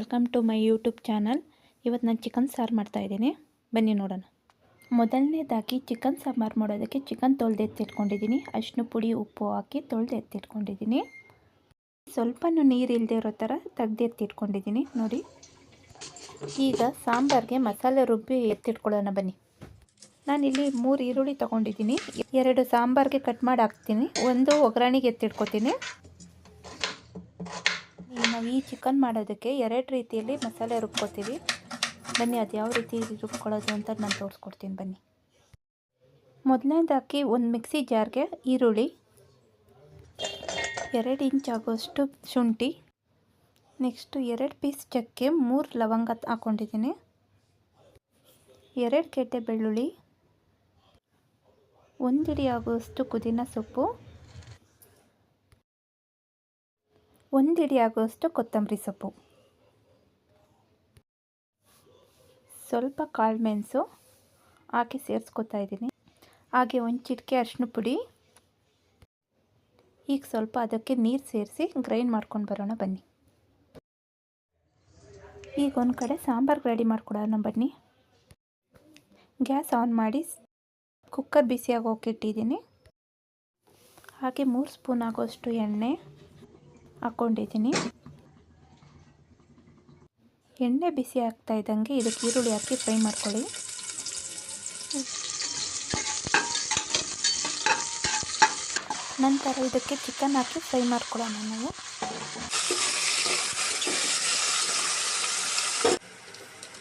Welcome to my YouTube channel. ಇವತ್ತು ನಾನು chicken ಸಾರು ಮಾಡ್ತಾಯಿದ್ದೀನಿ ಬನ್ನಿ ನೋಡೋಣ. ಮೊದಲನೇದಾಗಿ ಚಿಕನ್ ಸಾಂಬಾರು ಮಾಡೋದಕ್ಕೆ ಚಿಕನ್ ತೊಳೆದು ಎತ್ತಿಟ್ಕೊಂಡಿದ್ದೀನಿ. ಅರಿಶಿನ ಪುಡಿ, ಉಪ್ಪು ಹಾಕಿ ತೊಳೆದು ಎತ್ತಿಟ್ಕೊಂಡಿದ್ದೀನಿ. ಸ್ವಲ್ಪನೂ ನೀರು ಇಲ್ಲದೆ ಇರೋ ಥರ ತೆಗ್ದು ಎತ್ತಿಟ್ಕೊಂಡಿದ್ದೀನಿ. ನೋಡಿ. ಈಗ ಸಾಂಬಾರಿಗೆ ಮಸಾಲೆ ರುಬ್ಬಿ ಎತ್ತಿಟ್ಕೊಳ್ಳೋಣ ಬನ್ನಿ. ನಾನಿಲ್ಲಿ ಮೂರು ಈರುಳ್ಳಿ ತೊಗೊಂಡಿದ್ದೀನಿ. ಎರಡು ಸಾಂಬಾರಿಗೆ ಕಟ್ ಮಾಡಿ ಹಾಕ್ತೀನಿ. ಒಂದು ಒಗ್ಗರಣೆಗೆ ಎತ್ತಿಟ್ಕೊತೀನಿ. ನಾವು ಈ ಚಿಕನ್ ಮಾಡೋದಕ್ಕೆ ಎರಡು ರೀತಿಯಲ್ಲಿ ಮಸಾಲೆ ರುಬ್ಕೋತೀವಿ. ಬನ್ನಿ, ಅದು ಯಾವ ರೀತಿ ರುಬ್ಕೊಳ್ಳೋದು ಅಂತ ನಾನು ತೋರಿಸ್ಕೊಡ್ತೀನಿ, ಬನ್ನಿ. ಮೊದಲನೇದಾಗಿ ಒಂದು ಮಿಕ್ಸಿ ಜಾರ್ಗೆ ಈರುಳ್ಳಿ, ಎರಡು ಇಂಚ್ ಆಗೋಷ್ಟು ಶುಂಠಿ, ನೆಕ್ಸ್ಟು ಎರಡು ಪೀಸ್ ಚಕ್ಕೆ, ಮೂರು ಲವಂಗ ಹಾಕ್ಕೊಂಡಿದ್ದೀನಿ. ಎರಡು ಗೆಡ್ಡೆ ಬೆಳ್ಳುಳ್ಳಿ ಒಂದು ಹಿಡಿ ಆಗುವಷ್ಟು ಸೊಪ್ಪು ಒಂದು ಹಿಡಿ ಆಗುವಷ್ಟು ಕೊತ್ತಂಬರಿ ಸೊಪ್ಪು. ಸ್ವಲ್ಪ ಕಾಳು ಮೆಣಸು ಹಾಕಿ ಸೇರಿಸ್ಕೊತಾ ಇದ್ದೀನಿ. ಹಾಗೆ ಒಂದು ಚಿಟಿಕೆ ಅರಿಶಿನ ಪುಡಿ. ಈಗ ಸ್ವಲ್ಪ ಅದಕ್ಕೆ ನೀರು ಸೇರಿಸಿ ಗ್ರೈಂಡ್ ಮಾಡ್ಕೊಂಡು ಬರೋಣ ಬನ್ನಿ. ಈಗ ಒಂದು ಕಡೆ ಸಾಂಬಾರ್ಗೆ ರೆಡಿ ಮಾಡ್ಕೊಡೋಣ ಬನ್ನಿ. ಗ್ಯಾಸ್ ಆನ್ ಮಾಡಿ ಕುಕ್ಕರ್ ಬಿಸಿಯಾಗಿ ಹೋಗಿಟ್ಟಿದ್ದೀನಿ ಹಾಗೆ ಮೂರು ಸ್ಪೂನ್ ಆಗೋಷ್ಟು ಎಣ್ಣೆ. ಹಾಕ್ಕೊಂಡಿದ್ದೀನಿ ಎಣ್ಣೆ ಬಿಸಿ ಆಗ್ತಾ ಇದ್ದಂಗೆ ಇದಕ್ಕೆ ಈರುಳ್ಳಿ ಹಾಕಿ ಫ್ರೈ ಮಾಡ್ಕೊಳ್ಳಿ. ನಂತರ ಇದಕ್ಕೆ ಚಿಕನ್ ಹಾಕಿ ಫ್ರೈ ಮಾಡ್ಕೊಳ್ಳೋಣ ನಾವು.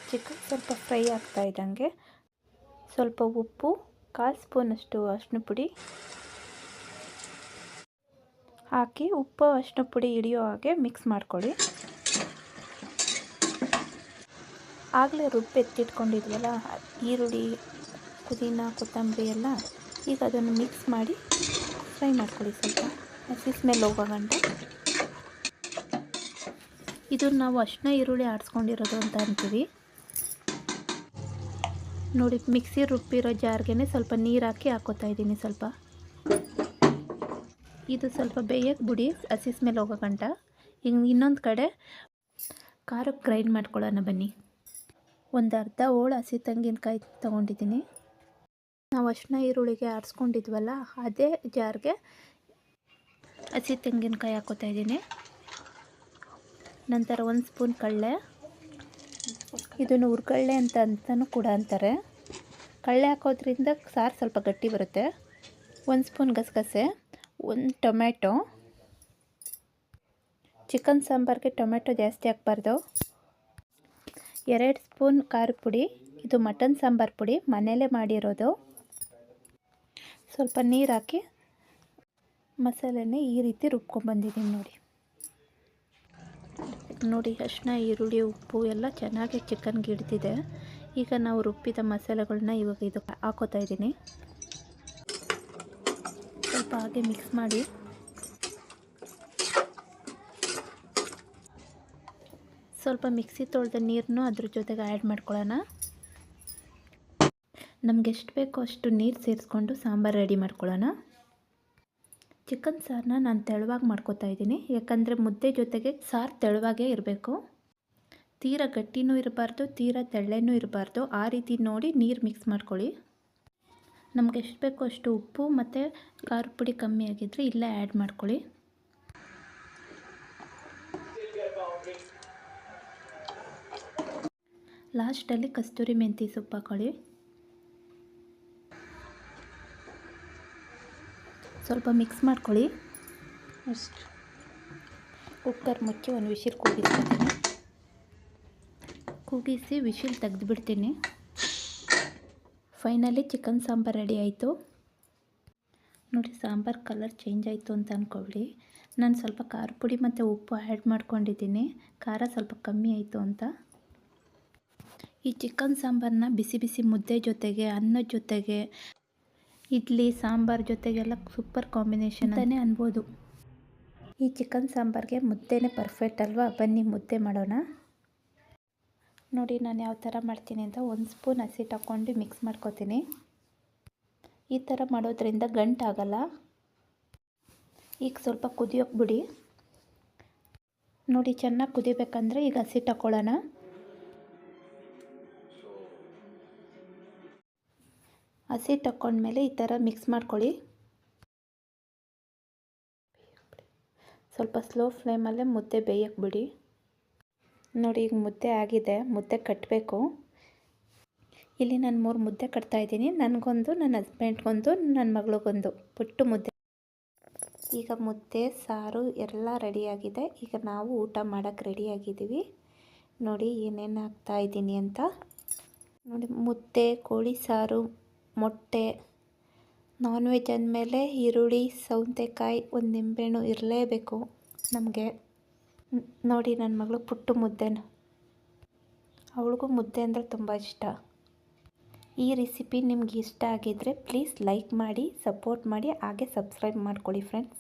ಚಿಕನ್ ಸ್ವಲ್ಪ ಫ್ರೈ ಆಗ್ತಾ ಇದ್ದಂಗೆ ಸ್ವಲ್ಪ ಉಪ್ಪು, ಕಾಲು ಸ್ಪೂನಷ್ಟು ಅರಿಶಿನ ಪುಡಿ ಹಾಕಿ ಉಪ್ಪು, ಅರಿಶಿನ ಪುಡಿ ಹಿಡಿಯೋ ಹಾಗೆ ಮಿಕ್ಸ್ ಮಾಡ್ಕೊಳ್ಳಿ. ಆಗಲೇ ರುಬ್ಬಿ ಎತ್ತಿಟ್ಕೊಂಡಿದ್ವಲ್ಲ, ಈರುಳ್ಳಿ, ಪುದೀನ, ಕೊತ್ತಂಬರಿ ಎಲ್ಲ, ಈಗ ಅದನ್ನು ಮಿಕ್ಸ್ ಮಾಡಿ ಫ್ರೈ ಮಾಡ್ಕೊಳ್ಳಿ ಸ್ವಲ್ಪ. ಹಸಿ ಸ್ಮೆಲ್ ಹೋಗೋ ಇದನ್ನು ಇದು ನಾವು ಅಷ್ಟನ್ನ ಈರುಳ್ಳಿ ಆಡಿಸ್ಕೊಂಡಿರೋದು ಅಂತ ಅಂತೀವಿ. ನೋಡಿ ಮಿಕ್ಸಿ ರುಬ್ಬಿರೋ ಜಾರ್ಗೆ ಸ್ವಲ್ಪ ನೀರು ಹಾಕಿ ಹಾಕೋತಾ ಇದ್ದೀನಿ ಸ್ವಲ್ಪ. ಇದು ಸ್ವಲ್ಪ ಬೇಯಕ್ಕೆ ಬಿಡಿ, ಹಸಿ ಸ್ಮೆಲ್ ಹೋಗೋ ಗಂಟ. ಈಗ ಇನ್ನೊಂದು ಕಡೆ ಖಾರಕ್ಕೆ ಗ್ರೈಂಡ್ ಮಾಡ್ಕೊಳ್ಳೋಣ ಬನ್ನಿ. ಒಂದು ಅರ್ಧ ಹೋಳು ಹಸಿ ತೆಂಗಿನಕಾಯಿ ತೊಗೊಂಡಿದ್ದೀನಿ. ನಾವು ಅಷ್ಟನ್ನ ಈರುಳ್ಳಿಗೆ ಆರಿಸ್ಕೊಂಡಿದ್ವಲ್ಲ, ಅದೇ ಜಾರ್ಗೆ ಹಸಿ ತೆಂಗಿನಕಾಯಿ ಹಾಕೋತಾ ಇದ್ದೀನಿ. ನಂತರ ಒಂದು ಸ್ಪೂನ್ ಕಳ್ಳೆ. ಇದನ್ನು ಹುರ್ಕಳ್ಳೆ ಅಂತ ಅಂತಲೂ ಕೂಡ ಅಂತಾರೆ. ಕಳ್ಳೆ ಹಾಕೋದ್ರಿಂದ ಸಾರು ಸ್ವಲ್ಪ ಗಟ್ಟಿ ಬರುತ್ತೆ. ಒಂದು ಸ್ಪೂನ್ ಗಸಗಸೆ. ಒಂದು ಟೊಮ್ಯಾಟೊ ಚಿಕನ್ ಸಾಂಬಾರಿಗೆ ಟೊಮೆಟೊ ಜಾಸ್ತಿ ಹಾಕ್ಬಾರ್ದು. ಎರಡು ಸ್ಪೂನ್ ಖಾರ ಪುಡಿ, ಇದು ಮಟನ್ ಸಾಂಬಾರು ಪುಡಿ, ಮನೆಯಲ್ಲೇ ಮಾಡಿರೋದು. ಸ್ವಲ್ಪ ನೀರು ಹಾಕಿ ಮಸಾಲೆನೇ ಈ ರೀತಿ ರುಬ್ಕೊಂಡ್ಬಂದಿದ್ದೀನಿ ನೋಡಿ. ನೋಡಿ ಅರಿಶಿನ ಈರುಳ್ಳಿ, ಉಪ್ಪು ಎಲ್ಲ ಚೆನ್ನಾಗಿ ಚಿಕನ್ಗೆ ಹಿಡ್ದಿದೆ. ಈಗ ನಾವು ರುಬ್ಬಿದ ಮಸಾಲೆಗಳನ್ನ ಇವಾಗ ಇದು ಹಾಕೋತಾ ಇದ್ದೀನಿ. ಸ್ವಲ್ಪ ಹಾಗೆ ಮಿಕ್ಸ್ ಮಾಡಿ. ಸ್ವಲ್ಪ ಮಿಕ್ಸಿ ತೊಳೆದ ನೀರನ್ನು ಅದ್ರ ಜೊತೆಗೆ ಆ್ಯಡ್ ಮಾಡ್ಕೊಳ್ಳೋಣ. ನಮ್ಗೆ ಎಷ್ಟು ಬೇಕೋ ಅಷ್ಟು ನೀರು ಸೇರಿಸ್ಕೊಂಡು ಸಾಂಬಾರು ರೆಡಿ ಮಾಡ್ಕೊಳ್ಳೋಣ. ಚಿಕನ್ ಸಾರನ್ನ ನಾನು ತೆಳುವಾಗಿ ಮಾಡ್ಕೋತಾ ಇದ್ದೀನಿ. ಯಾಕಂದರೆ ಮುದ್ದೆ ಜೊತೆಗೆ ಸಾರು ತೆಳುವಾಗೇ ಇರಬೇಕು. ತೀರಾ ಗಟ್ಟಿನೂ ಇರಬಾರ್ದು, ತೀರಾ ತೆಳ್ಳೆನೂ ಇರಬಾರ್ದು. ಆ ರೀತಿ ನೋಡಿ ನೀರು ಮಿಕ್ಸ್ ಮಾಡ್ಕೊಳ್ಳಿ. ನಮ್ಗೆ ಎಷ್ಟು ಬೇಕೋ ಅಷ್ಟು ಉಪ್ಪು ಮತ್ತು ಖಾರ ಪುಡಿ ಕಮ್ಮಿ ಆಗಿದ್ದರೆ ಇಲ್ಲೇ ಆ್ಯಡ್ ಮಾಡ್ಕೊಳ್ಳಿ. ಲಾಸ್ಟಲ್ಲಿ ಕಸ್ತೂರಿ ಮೆಂತಿ ಸೊಪ್ಪು ಹಾಕೊಳ್ಳಿ. ಸ್ವಲ್ಪ ಮಿಕ್ಸ್ ಮಾಡ್ಕೊಳ್ಳಿ. ಅಷ್ಟು. ಕುಕ್ಕರ್ ಮುಚ್ಚಿ ಒಂದು ವಿಶಿಲ್ ಕೂಗಿಸ್ತೀನಿ ಕೂಗಿಸಿ ವಿಶಿಲ್ ತೆಗೆದುಬಿಡ್ತೀನಿ. ಫೈನಲಿ ಚಿಕನ್ ಸಾಂಬಾರು ರೆಡಿ ಆಯಿತು. ನೋಡಿ, ಸಾಂಬಾರು ಕಲರ್ ಚೇಂಜ್ ಆಯಿತು ಅಂತ ಅಂದ್ಕೊಳ್ಳಿ ನಾನು ಸ್ವಲ್ಪ ಖಾರ ಪುಡಿ ಮತ್ತು ಉಪ್ಪು ಆ್ಯಡ್ ಮಾಡ್ಕೊಂಡಿದ್ದೀನಿ. ಖಾರ ಸ್ವಲ್ಪ ಕಮ್ಮಿ ಆಯಿತು ಅಂತ. ಈ ಚಿಕನ್ ಸಾಂಬಾರನ್ನ ಬಿಸಿ ಬಿಸಿ ಮುದ್ದೆ ಜೊತೆಗೆ, ಅನ್ನದ ಜೊತೆಗೆ, ಇಡ್ಲಿ, ಸಾಂಬಾರು ಜೊತೆಗೆಲ್ಲ ಸೂಪರ್ ಕಾಂಬಿನೇಷನ್ ಅಂತಲೇ ಅನ್ಬೋದು. ಈ ಚಿಕನ್ ಸಾಂಬಾರಿಗೆ ಮುದ್ದೆನೇ ಪರ್ಫೆಕ್ಟ್ ಅಲ್ವಾ? ಬನ್ನಿ, ಮುದ್ದೆ ಮಾಡೋಣ. ನೋಡಿ ನಾನು ಯಾವ ಥರ ಮಾಡ್ತೀನಿ ಅಂತ ಒಂದು ಸ್ಪೂನ್ ಹಸಿ ಹಾಕ್ಕೊಂಡು ಮಿಕ್ಸ್ ಮಾಡ್ಕೊತೀನಿ. ಈ ಥರ ಮಾಡೋದ್ರಿಂದ ಗಂಟಾಗಲ್ಲ ಈಗ ಸ್ವಲ್ಪ ಕುದಿಯೋಕೆ ಬಿಡಿ. ನೋಡಿ ಚೆನ್ನಾಗಿ ಕುದಿಬೇಕಂದ್ರೆ ಈಗ ಹಸಿ ತಗೊಳ್ಳೋಣ ಹಸಿ ತಕ್ಕೊಂಡ್ಮೇಲೆ ಈ ಥರ ಮಿಕ್ಸ್ ಮಾಡ್ಕೊಳ್ಳಿ. ಸ್ವಲ್ಪ ಸ್ಲೋ ಫ್ಲೇಮಲ್ಲೇ ಮುದ್ದೆ ಬೇಯಕ್ಕೆ ಬಿಡಿ. ನೋಡಿ, ಈಗ ಮುದ್ದೆ ಆಗಿದೆ. ಮುದ್ದೆ ಕಟ್ಟಬೇಕು ಇಲ್ಲಿ ನಾನು ಮೂರು ಮುದ್ದೆ ಕಟ್ತಾ ಇದ್ದೀನಿ. ನನಗೊಂದು ನನ್ನ ಹಸ್ಬೆಂಡ್ಗೊಂದು ನನ್ನ ಮಗಳಿಗೊಂದು. ಪುಟ್ಟು ಮುದ್ದೆ. ಈಗ ಮುದ್ದೆ, ಸಾರು ಎಲ್ಲ ರೆಡಿಯಾಗಿದೆ ಈಗ ನಾವು ಊಟ ಮಾಡೋಕ್ಕೆ ರೆಡಿಯಾಗಿದ್ದೀವಿ ನೋಡಿ, ಏನೇನು ಹಾಕ್ತಾಯಿದ್ದೀನಿ ಅಂತ. ನೋಡಿ, ಮುದ್ದೆ, ಕೋಳಿ ಸಾರು, ಮೊಟ್ಟೆ ನಾನ್ ವೆಜ್ ಅಂದಮೇಲೆ ಈರುಳ್ಳಿ, ಸೌತೆಕಾಯಿ, ಒಂದು ನಿಂಬೆಹಣ್ಣು ಇರಲೇಬೇಕು ನಮಗೆ. ನೋಡಿ ನನ್ನ ಮಗಳು ಪುಟ್ಟು ಮುದ್ದೆನ. ಅವಳಿಗೂ ಮುದ್ದೆ ಅಂದರೆ ತುಂಬ ಇಷ್ಟ. ಈ ರೆಸಿಪಿ ನಿಮ್ಗೆ ಇಷ್ಟ ಆಗಿದ್ದರೆ ಪ್ಲೀಸ್ ಲೈಕ್ ಮಾಡಿ, ಸಪೋರ್ಟ್ ಮಾಡಿ, ಹಾಗೆ ಸಬ್ಸ್ಕ್ರೈಬ್ ಮಾಡ್ಕೊಳ್ಳಿ ಫ್ರೆಂಡ್ಸ್.